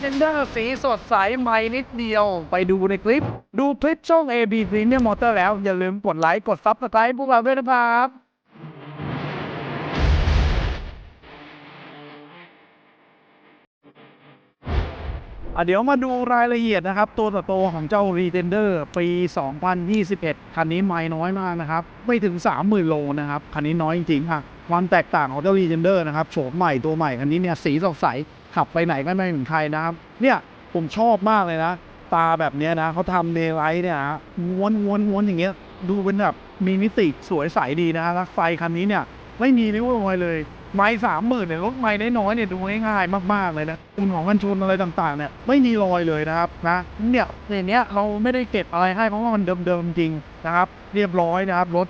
เทนเดอร์สีสดใสใหม่นิดเดียว ไปดูในคลิป ดูคลิปช่อง AB Premium Motor แล้ว อย่าลืมกดไลค์ กด Subscribe พวกเราด้วยนะครับ่ะเดี๋ยวมาดูรายละเอียดนะครับ ตัวต่อตัวของเจ้า r e t e n d e r ปี 2021 คันนี้ไม่น้อยมากนะครับ ไม่ถึง 30,000 โลนะครับ คันนี้น้อยจริงๆค่ะความแตกต่างของเจ้า r e t e n d e r นะครับโฉมใหม่ตัวใหม่ คันนี้เนี่ยสีสดใส ขับไปไหนก็ไม่เหมือนใครนะครับ เนี่ยผมชอบมากเลยนะ ตาแบบเนี้ยนะเขาทำเดย์ไลท์เนี่ยนะม้วนม้วนม้วนอย่างเงี้ย ดูเป็นแบบมีมิติสวยใสดีนะแล้วไฟคันนี้เนี่ย ไม่มีริ้วรอยเลยไม้สามหมื่นเนี่ยรถไม้ได้น้อยเนี่ยดูง่ายๆมากๆเลยนะคุณของกันชนอะไรต่างๆเนี่ยไม่มีรอยเลยนะครับนะเนี่ยในเนี้ยเราไม่ได้เก็บอะไรให้เพราะว่ามันเดิมๆจริงนะครับ เรียบร้อยนะครับรถ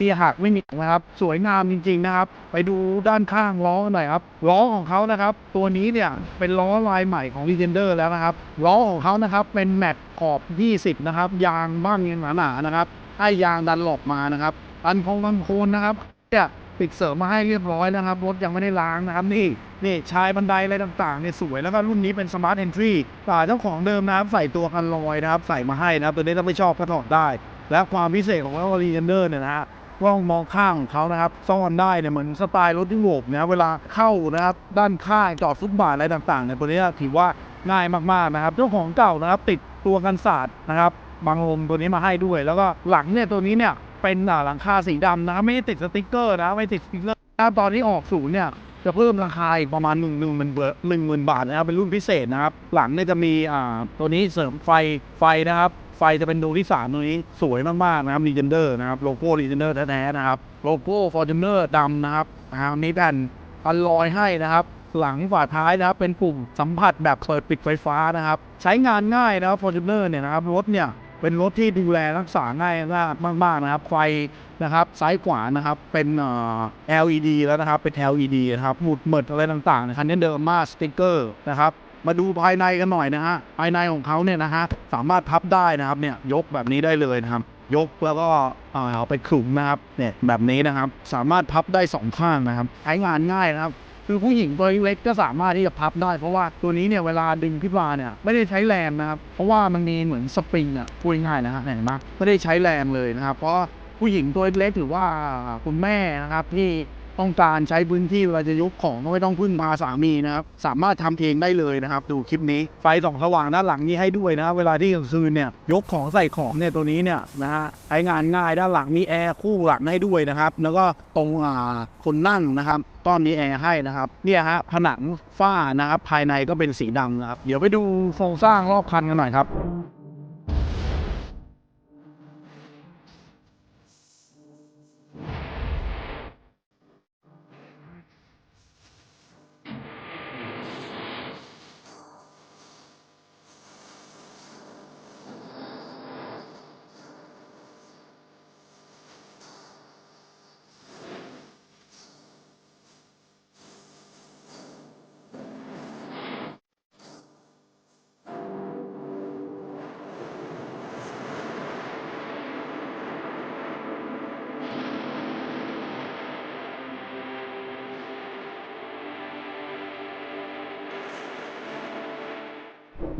ตียหักไม่มีนะครับ สวยงามจริง ๆนะครับ ไปดูด้านข้างล้อหน่อยครับล้อของเขานะครับ ตัวนี้เนี่ยเป็นล้อลายใหม่ของ l e g e n d e r แล้วนะครับล้อของเขานะครับเป็นแม็กขอบ 20 นะครับ ยางบ้างยังหนาๆนะครับให้ยางดันหลบมานะครับอันโคงกันโคนนะครับเนี่ยปิดเสริมมาให้เรียบร้อยนะครับ รถยังไม่ได้ล้างนะครับ นี่นี่ชายบันไดอะไรต่างๆเนี่ยสวยแล้วก็รุ่นนี้เป็นสมาร์ท e อนทรีฝ่าเจ้าของเดิมนะครับ ใส่ตัวกันลอยนะครับ ใส่มาให้นะครับ ตัวนี้ถ้าไม่ชอบก็ถอดได้ และความพิเศษของรถรีเจนเดอร์เนี่ยนะฮะ กล้องมองข้างของเขานะครับ ซ่อนได้เนี่ยเหมือนสไตล์รถยุโรปนะเวลาเข้านะครับด้านข้างจอดฟุตบาทอะไรต่างๆเนี่ยตัวนี้ถือว่าง่ายมากๆนะครับเจ้าของเก่านะครับติดตัวกันศาสตร์นะครับบังลมตัวนี้มาให้ด้วย แล้วก็หลังเนี่ยตัวนี้เนี่ยเป็นหลังคาสีดำนะครับไม่ได้ติดสติกเกอร์นะไม่ติดสติกเกอร์นะตอนนี้ออกศูนย์เนี่ยจะเพิ่มราคาอีกประมาณหนึ่งหนึ่งหมื่นหนึ่งหมื่นบาทนะครับเป็นรุ่นพิเศษนะครับ หลังเนี่ยจะมีอ่าตัวนี้เสริมไฟไฟนะครับ ไฟจะเป็นดวงที่สาตัวนี้สวยมากๆนะครับ r e g e n d e r นะครับโลโก้ r e g e n d e r แท้ๆนะครับโลโก้ Fortuner ดำนะครับอ่ามีแผ่นกันลอยให้นะครับ หลังฝาท้ายนะครับ เป็นปุ่มสัมผัสแบบเปิดปิดไฟฟ้านะครับ ใช้งานง่ายนะครับ Fortuner เนี่ยนะครับรถเนี่ยเป็นรถที่ดูแลรักษาง่ายมากๆนะครับ ไฟนะครับซ้ายขวานะครับเป็นเอ่อ LED แล้วนะครับเป็น LED นะครับหมุดหมิดอะไรต่างๆนยคันนี้เดิมมาสติ๊กเกอร์นะครับ มาดูภายในกันหน่อยนะฮะภายในของเขาเนี่ยนะฮะสามารถพับได้นะครับเนี่ยยกแบบนี้ได้เลยนะครับ ยกแล้วก็เอาไปขลุมนะครับเนี่ยแบบนี้นะครับ สามารถพับได้สองข้างนะครับใช้งานง่ายนะครับคือผู้หญิงตัวเล็กก็สามารถที่จะพับได้ เพราะว่าตัวนี้เนี่ยเวลาดึงขึ้นมาเนี่ยไม่ได้ใช้แรงนะครับ เพราะว่ามันมีเหมือนสปริงอะพูดง่ายนะฮะเห็นไหมไม่ได้ใช้แรงเลยนะครับ เพราะผู้หญิงตัวเล็กถือว่าคุณแม่นะครับที่ ต้องการใช้พื้นที่เวลาจะยกของก็ไม่ต้องพึ่งพาสามีนะครับ สามารถทำเองได้เลยนะครับ ดูคลิปนี้ไฟสองสว่างด้านหลังนี้ให้ด้วยนะครับเวลาที่กลางคืนเนี่ยยกของใส่ของเนี่ยตัวนี้เนี่ยนะฮะใช้งานง่ายด้านหลังมีแอร์คู่หลังให้ด้วยนะครับ แล้วก็ตรงอ่าคนนั่งนะครับต้อนนี้แอร์ให้นะครับเนี่ยฮะผนังฝ้านะครับภายในก็เป็นสีดำนะครับเดี๋ยวไปดูโครงสร้างรอบคันกันหน่อยครับ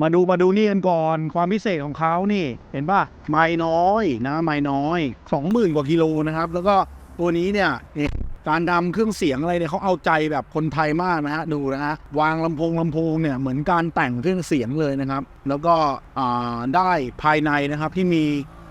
มาดูมาดูนี่กันก่อนความพิเศษของเขานี่ เห็นป่ะไม่น้อยนะไม่น้อยสองหมื่นกว่ากิโลนะครับ แล้วก็ตัวนี้เนี่ยนี่การทำเครื่องเสียงอะไรเนี่ยเขาเอาใจแบบคนไทยมากนะฮะดูนะฮะวางลำโพงลำโพงเนี่ยเหมือนการแต่งเครื่องเสียงเลยนะครับ แล้วก็อ่าได้ภายในนะครับที่มี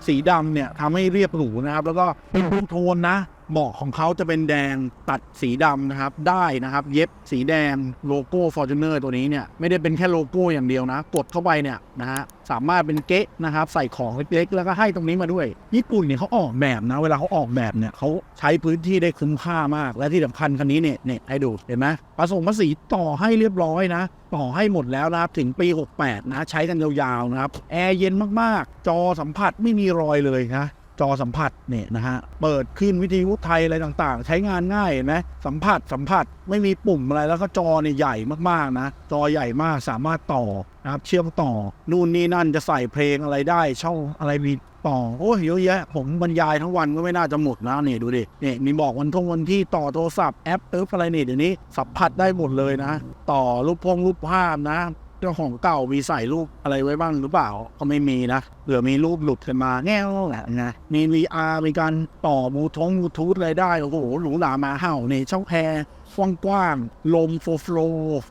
สีดำเนี่ยทำให้เรียบหรูนะครับ แล้วก็เป็นทูโทนนะ เบาะของเขาจะเป็นแดงตัดสีดำนะครับ ได้นะครับ เย็บสีแดงโลโก้ Fortuner ตัวนี้เนี่ย ไม่ได้เป็นแค่โลโก้อย่างเดียวนะ กดเข้าไปเนี่ยนะฮะสามารถเป็นเก๊ะนะครับ ใส่ของเล็กๆ แล้วก็ให้ตรงนี้มาด้วย ญี่ปุ่นเนี่ยเขาออกแบบนะ เวลาเขาออกแบบเนี่ยเขาใช้พื้นที่ได้คุ้มค่ามาก และที่สำคัญคันนี้เนี่ยเนี่ยให้ดูเห็นไหมผสมภาษีต่อให้เรียบร้อยนะ ต่อให้หมดแล้วนะครับถึงปี 68 นะ ใช้กันยาวๆนะครับแอร์เย็นมากๆ จอสัมผัสไม่มีรอยเลยนะ จอสัมผัสเนี่ยนะฮะ เปิดขึ้นวิทยุไทยอะไรต่างๆ ใช้งานง่ายนไหมสัมผัสสัมผัสไม่มีปุ่มอะไรแล้วก็จอเนี่ยใหญ่มากๆนะ จอใหญ่มากสามารถต่อนะครับเชื่อมต่อ นู่นนี่นั่นจะใส่เพลงอะไรได้ ช่องอะไรมีต่อโอ้ยเยอะแยะ ผมบรรยายทั้งวันก็ไม่น่าจะหมดนะเนี่ยดูดิเนี่ยมีบอกวันทงวันที่ต่อโทรศัพท์แอปเอิร์ฟอะไรเนี่ยเดี๋ยวนี้สัมผัสได้หมดเลยนะ ต่อรูปพงรูปภาพนะ เจ้าของเก่ามีใส่รูปอะไรไว้บ้างหรือเปล่า ก็ไม่มีนะเผื่อมีรูปหลุดขึ้นมาแง่แหละนะมี VR มีการต่อบูทงบูทูธอะไรได้โอ้โหหรูหรามาเห่าในช่องแพร กว้างๆลมโฟฟโล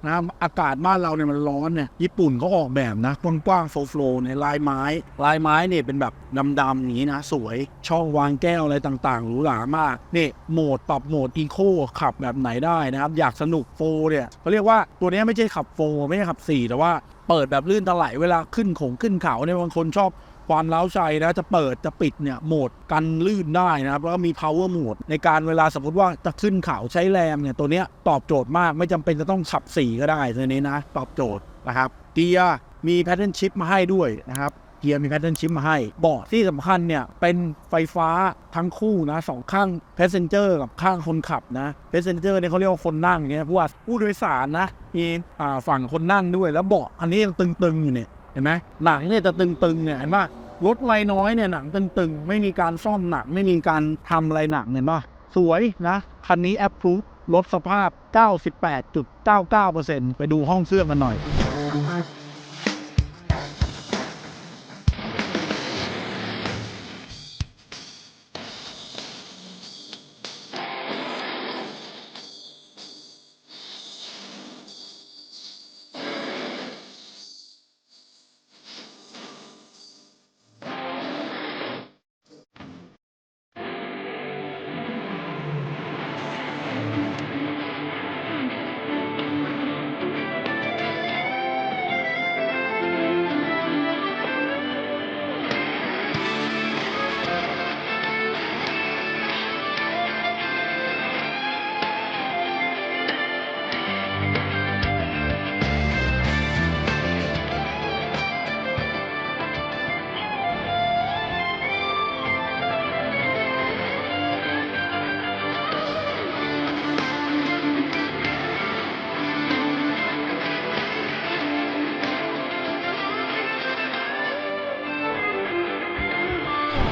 นะอากาศบ้านเราเนี่ยมันร้อนเนี่ยญี่ปุ่นเขาออกแบบนะกว้างๆโฟฟโลในยลายไม้ ลายไม้เนี่ยเป็นแบบดำๆอย่างนี้นะ สวยช่องวางแก้วอะไรต่างๆหรูหรามากนี่โหมดปรับโหมดอีโคขับแบบไหนได้นะครับ อยากสนุกโฟเนี่ยเขาเรียกว่าตัวนี้ไม่ใช่ขับโฟไม่ใช่ขับ4แต่ว่าเปิดแบบลื่นถลายเวลาขึ้นโขงขึ้นเขาเนี่ยบางคนชอบ ความเล้าใจนะจะเปิดจะปิดเนี่ยโหมดกันลื่นได้นะครับแล้วก็มี power mode ในการเวลาสมมติว่าจะขึ้นเขาใช้แรงเนี่ยตัวเนี้ยตอบโจทย์มากไม่จำเป็นจะต้องขับ4ก็ได้ตัวนี้นะ ตอบโจทย์นะครับเกียร์มี pattern shift มาให้ด้วยนะครับเกียร์มีแพทเทิร์นชิปมาให้เบาะที่สำคัญเนี่ย เป็นไฟฟ้าทั้งคู่นะสองข้างเพสเซนเจอร์กับข้างคนขับนะเพสเซนเจอร์เนี่ยเขาเรียกว่าคนนั่งเนี่ยพว่าผู้โดยสารนะมีฝั่งคนนั่งด้วยแล้วเบาะอันนี้ยังตึงๆอยู่เนี่ย เห็นไหมหนังเนี่ยจะตึงๆเนี่ยเห็นป่ะรถไรน้อยเนี่ยหนังตึงๆ ไม่มีการซ่อมหนังไม่มีการทำอะไรหนังเห็นป่ะสวยนะ คันนี้แอปพรูฟลดสภาพ 98.99%ไปดูห้องเครื่องกันหน่อย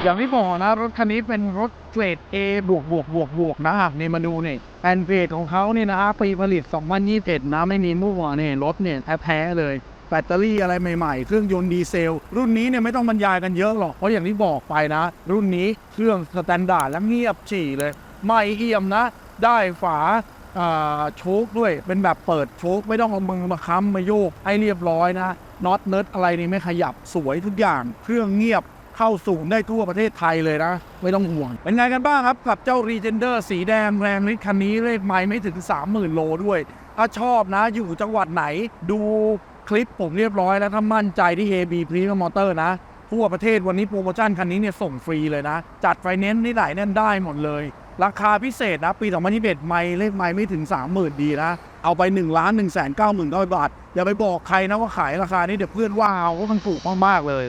อย่างที่บอกนะรถคันนี้เป็นรถเกรด A บวกบวกบวกบวกนะครับนี่มาดูนี่แผ่นเพจของเขาเนี่ยนะปีผลิต 2021นะไม่มีมั่วเนี่ยรถเนี่ยแท้ๆเลย แบตเตอรี่อะไรใหม่ๆ เครื่องยนต์ดีเซล รุ่นนี้เนี่ยไม่ต้องบรรยายกันเยอะหรอก เพราะอย่างที่บอกไปนะ รุ่นนี้เครื่องสแตนดาร์ดและเงียบฉี่เลยไม่เอี่ยมนะ ได้ฝาอ่าโชคด้วยเป็นแบบเปิดโชคไม่ต้องเอามือมาค้ำมาโยกให้เรียบร้อยนะน็อตเนิร์ดอะไรนี่ไม่ขยับสวยทุกอย่าง เครื่องเงียบ เข้าสูงได้ทั่วประเทศไทยเลยนะ ไม่ต้องห่วง เป็นไงกันบ้างครับกับเจ้า r e g e n d e r สีแดงแรงนิดคันนี้เลขไม้ไม่ถึง 30,000 โลด้วย ถ้าชอบนะอยู่จังหวัดไหน ดูคลิปผมเรียบร้อยแล้วถ้ามั่นใจที่ AB p r e m i u m Motor นะทั่วประเทศวันนี้โปรโมชั่นคันนี้เนี่ยส่งฟรีเลยนะ จัดไฟแนนซ์นี่ไหนนั่นได้หมดเลย ราคาพิเศษนะ ปี 2021 ไม่เลขไม้ไม่ถึง 30,000 ดีนะ เอาไป1ล้าน1 9 9 0 0 0 บาท อย่าไปบอกใครนะว่าขายราคานี้เดี๋ยวเพื่อนว่าเอาว่ามันถูกมาก ๆ เลย